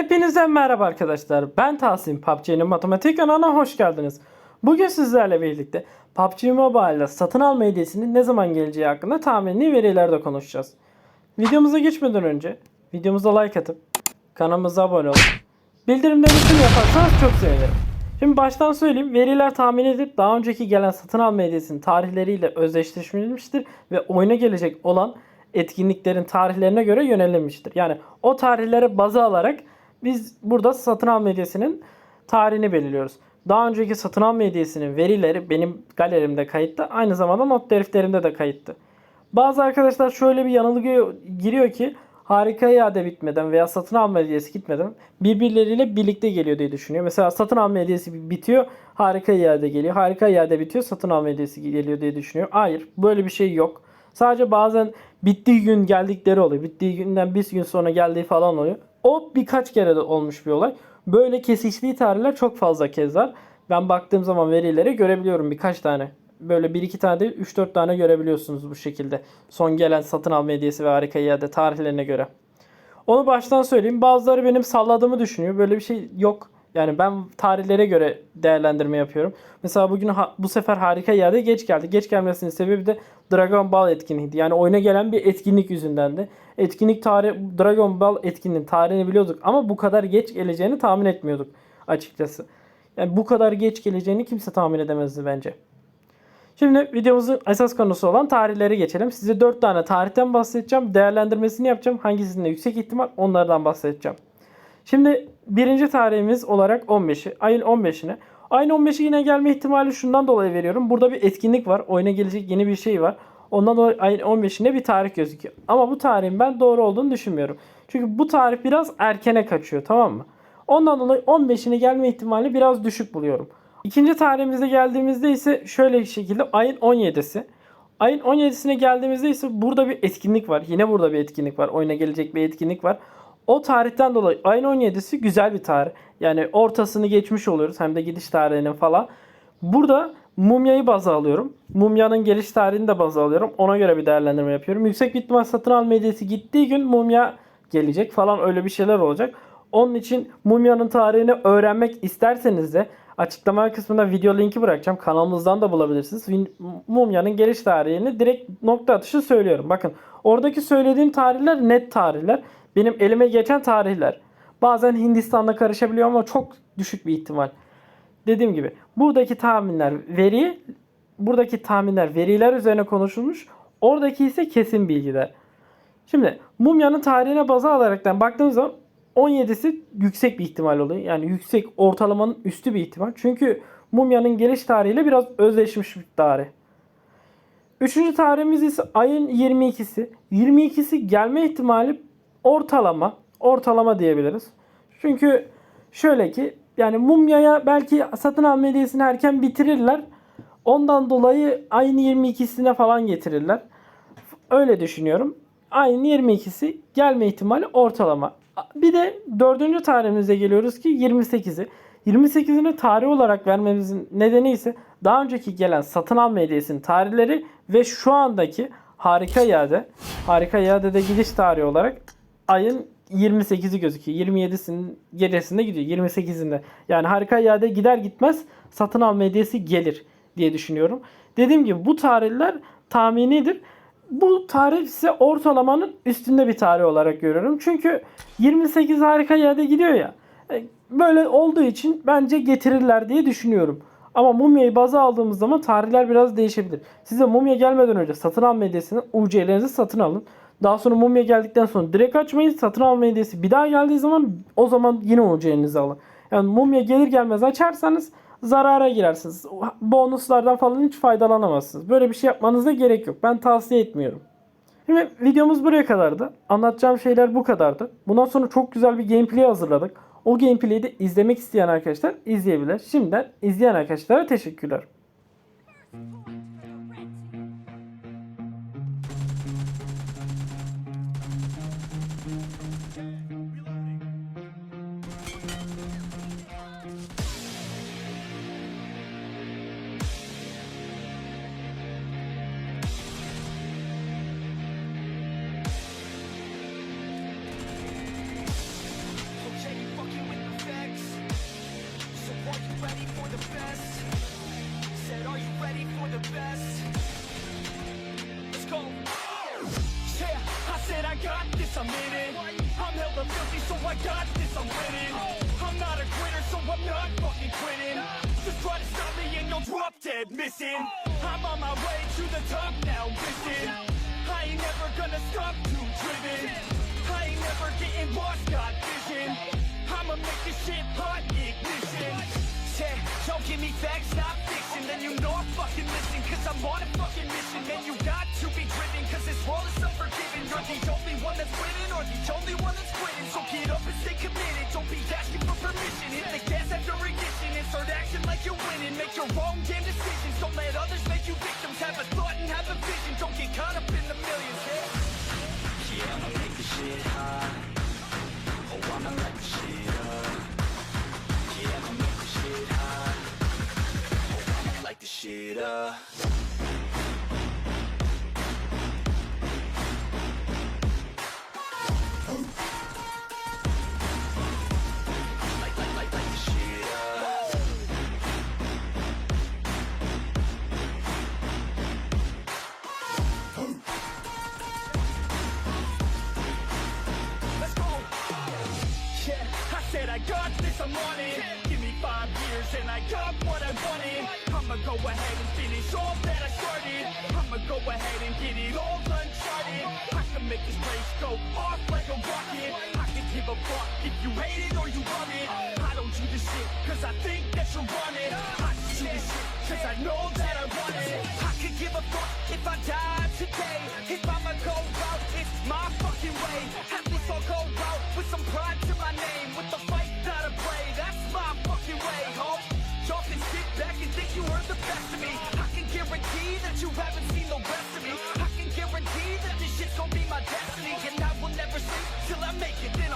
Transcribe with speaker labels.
Speaker 1: Hepinize merhaba arkadaşlar. Ben Tahsin. PUBG'nin matematik kanalına hoş geldiniz. Bugün sizlerle birlikte PUBG Mobile'da satın alma hediyesinin ne zaman geleceği hakkında tahminli verilerde konuşacağız. Videomuza geçmeden önce videomuza like atıp kanalımıza abone olup bildirimleri tüm yaparsanız çok sevinirim. Şimdi baştan söyleyeyim. Veriler tahmin edip daha önceki gelen satın alma hediyesinin tarihleriyle özdeşleştirilmiştir ve oyuna gelecek olan etkinliklerin tarihlerine göre yönelinmiştir. Yani o tarihlere baza alarak biz burada satın alma hediyesinin tarihini belirliyoruz. Daha önceki satın alma hediyesinin verileri benim galerimde kayıtlı. Aynı zamanda not defterimde de kayıtlı. Bazı arkadaşlar şöyle bir yanılgıya giriyor ki harika iade bitmeden veya satın alma hediyesi gitmeden birbirleriyle birlikte geliyor diye düşünüyor. Mesela satın alma hediyesi bitiyor, harika iade geliyor. Harika iade bitiyor, satın alma hediyesi geliyor diye düşünüyor. Hayır, böyle bir şey yok. Sadece bazen bittiği gün geldikleri oluyor. Bittiği günden bir gün sonra geldiği falan oluyor. O birkaç kere de olmuş bir olay. Böyle kesiştiği tarihler çok fazla kez var. Ben baktığım zaman verilere görebiliyorum birkaç tane. Böyle bir iki tane değil 3-4 tane görebiliyorsunuz bu şekilde. Son gelen satın alma hediyesi ve harika iade tarihlerine göre. Onu baştan söyleyeyim. Bazıları benim salladığımı düşünüyor. Böyle bir şey yok. Yani ben tarihlere göre değerlendirme yapıyorum. Mesela bugün ha- bu sefer harika iade geç geldi. Geç gelmesinin sebebi de Dragon Ball etkinliğiydi. Yani oyuna gelen bir etkinlik yüzündendi. Etkinlik tarih Dragon Ball etkinliğinin tarihini biliyorduk ama bu kadar geç geleceğini tahmin etmiyorduk açıkçası. Yani bu kadar geç geleceğini kimse tahmin edemezdi bence. Şimdi videomuzun esas konusu olan tarihleri geçelim. Size 4 tane tarihten bahsedeceğim. Değerlendirmesini yapacağım. Hangisinde yüksek ihtimal onlardan bahsedeceğim. Şimdi birinci tarihimiz olarak 15'i. Ayın 15'ine. Ayın 15'i yine gelme ihtimali şundan dolayı veriyorum. Burada bir etkinlik var. Oyuna gelecek yeni bir şey var. Ondan dolayı ayın 15'inde bir tarih gözüküyor. Ama bu tarihin ben doğru olduğunu düşünmüyorum. Çünkü bu tarih biraz erkene kaçıyor tamam mı? Ondan dolayı 15'ine gelme ihtimali biraz düşük buluyorum. İkinci tarihimize geldiğimizde ise şöyle bir şekilde ayın 17'si. Ayın 17'sine geldiğimizde ise burada bir etkinlik var. Yine burada bir etkinlik var. Oyuna gelecek bir etkinlik var. O tarihten dolayı ayın 17'si güzel bir tarih. Yani ortasını geçmiş oluyoruz hem de gidiş tarihinin falan. Burada mumyayı baza alıyorum. Mumyanın geliş tarihini de baza alıyorum. Ona göre bir değerlendirme yapıyorum. Yüksek bir ihtimal satın alma hediyesi gittiği gün mumya gelecek falan öyle bir şeyler olacak. Onun için mumyanın tarihini öğrenmek isterseniz de açıklama kısmına video linki bırakacağım. Kanalımızdan da bulabilirsiniz. Mumyanın geliş tarihini direkt nokta atışı söylüyorum. Bakın oradaki söylediğim tarihler net tarihler. Benim elime geçen tarihler. Bazen Hindistan'la karışabiliyor ama çok düşük bir ihtimal. Dediğim gibi buradaki tahminler veri, buradaki tahminler veriler üzerine konuşulmuş. Oradaki ise kesin bilgiler. Şimdi mumyanın tarihine baza alaraktan baktığımız zaman 17'si yüksek bir ihtimal oluyor. Yani yüksek ortalamanın üstü bir ihtimal. Çünkü mumyanın geliş tarihiyle biraz özleşmiş bir tarih. Üçüncü tarihimiz ise ayın 22'si. 22'si gelme ihtimali ortalama. Ortalama diyebiliriz. Çünkü şöyle ki yani mumyaya belki satın alma hediyesini erken bitirirler. Ondan dolayı ayın 22'sine falan getirirler. Öyle düşünüyorum. Ayın 22'si gelme ihtimali ortalama. Bir de dördüncü tarihimize geliyoruz ki 28'i. 28'ini tarih olarak vermemizin nedeni ise daha önceki gelen satın alma hediyesinin tarihleri ve şu andaki harika iade. Harika iadede gidiş tarihi olarak ayın 28'i gözüküyor. 27'sinin gecesinde gidiyor. 28'inde. Yani harika iade gider gitmez satın alma hediyesi gelir diye düşünüyorum. Dediğim gibi bu tarihler tahminidir. Bu tarih ise ortalamanın üstünde bir tarih olarak görüyorum. Çünkü 28 harika iade gidiyor ya. E, Böyle olduğu için bence getirirler diye düşünüyorum. Ama mumyayı baza aldığımız zaman tarihler biraz değişebilir. Size mumya gelmeden önce satın alma hediyesini UC'lerinizi satın alın. Daha sonra mumya geldikten sonra direkt açmayın. Satın alma hediyesi bir daha geldiği zaman o zaman yine UC'nizi alın. Yani mumya gelir gelmez açarsanız zarara girersiniz. Bonuslardan falan hiç faydalanamazsınız. Böyle bir şey yapmanıza gerek yok. Ben tavsiye etmiyorum. Şimdi videomuz buraya kadardı. Anlatacağım şeyler bu kadardı. Bundan sonra çok güzel bir gameplay hazırladık. O gameplay'i de izlemek isteyen arkadaşlar izleyebilir. Şimdiden izleyen arkadaşlara teşekkürler. best. Let's go.
Speaker 2: Yeah, I said I got this, I'm in it. I'm hella filthy, so I got this, I'm winning. I'm not a quitter, so I'm not fucking quitting. Just try to stop me and you'll drop dead missing. I'm on my way to the top now, listen. I ain't never gonna stop, too driven. I ain't never getting lost, got vision. I'ma make this shit hot give me facts, not fiction. Then you know I'm fucking listen Cause I'm on a fucking mission. Man, you got to be driven Cause this world is unforgiving. You're the only one that's winning Or the only one that's quitting. So get up and stay committed. Don't be asking for permission. Hit the gas after ignition And start acting like you're winning. Make your own damn decisions. Don't let others make you victims. Have a thought and have a vision. Don't get caught up love. I got this, I'm on it. Yeah five years and I got what I wanted. I'ma go ahead and finish all that I started. I'ma go ahead and get it all uncharted. I can make this place go off like a rocket. I can give a fuck if you hate it or you love it. I don't do this shit cause I think that you're running. I do this shit cause I know that I want it. I could give a fuck if I die today. If I'ma go